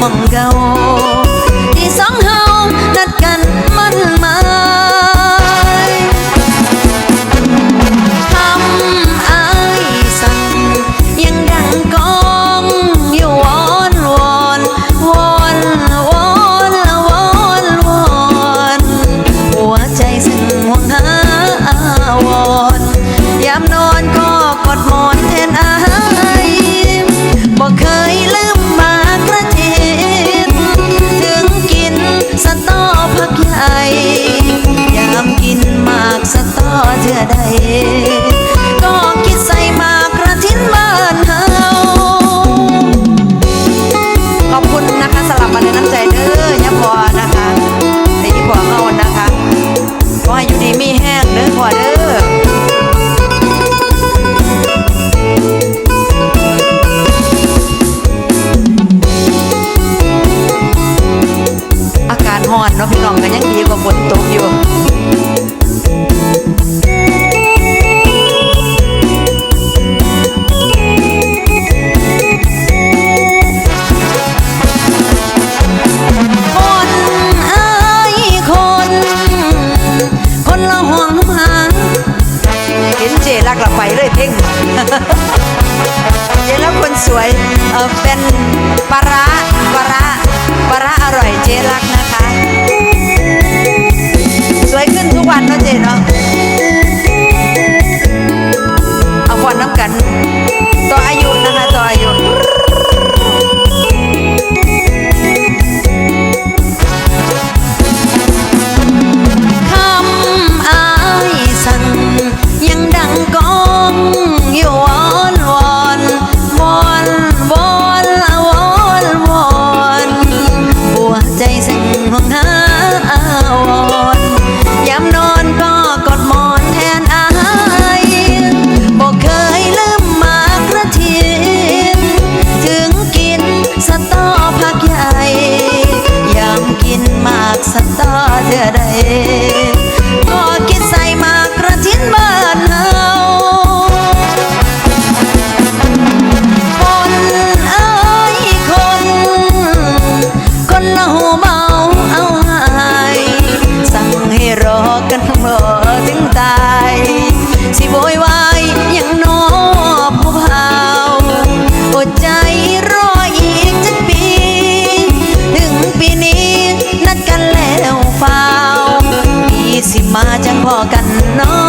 มองเก่าที่สองเฮา จ๊รักละไปเลยเพ่งเจ๊ล้วคนสวยเออเป็นปลาปลาปลาอร่อยเจ๊รักนะคะ สวยขึ้นทุกวันนาะเจ๊เนาะเอาควานน้ำกัน ต่ออายุนะคะต่ออายุ สตอผักใหญ่ยามกินมากสตอเธอได้ กันเนาะ